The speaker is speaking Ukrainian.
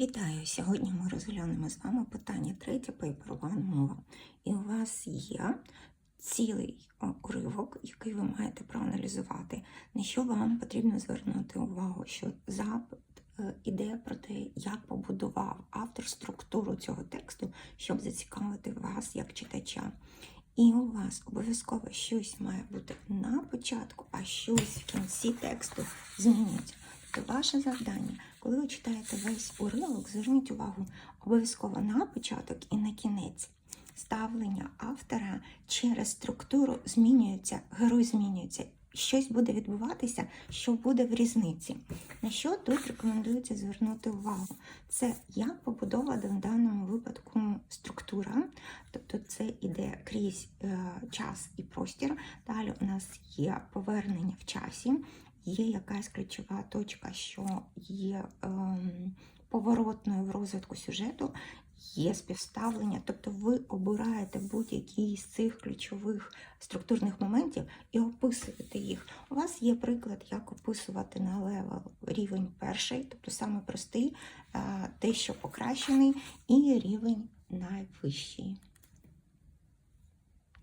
Вітаю! Сьогодні ми розглянемо з вами питання третє Paper One мова. І у вас є цілий уривок, який ви маєте проаналізувати. На що вам потрібно звернути увагу, що запит е, іде про те, як побудував автор структуру цього тексту, щоб зацікавити вас як читача. І у вас обов'язково щось має бути на початку, а щось в кінці тексту змінюється. Тобто ваше завдання, коли ви читаєте весь уривок, зверніть увагу обов'язково на початок і на кінець. Ставлення автора через структуру змінюється, герой змінюється. Щось буде відбуватися, що буде в різниці. На що тут рекомендується звернути увагу? Це як побудована в даному випадку структура, тобто це іде крізь е, час і простір. Далі у нас є повернення в часі, є якась ключова точка, що є ем, поворотною в розвитку сюжету, є співставлення, тобто ви обираєте будь-який з цих ключових структурних моментів і описуєте їх. У вас є приклад, як описувати на левел рівень перший, тобто саме простий, е, дещо покращений, і рівень найвищий.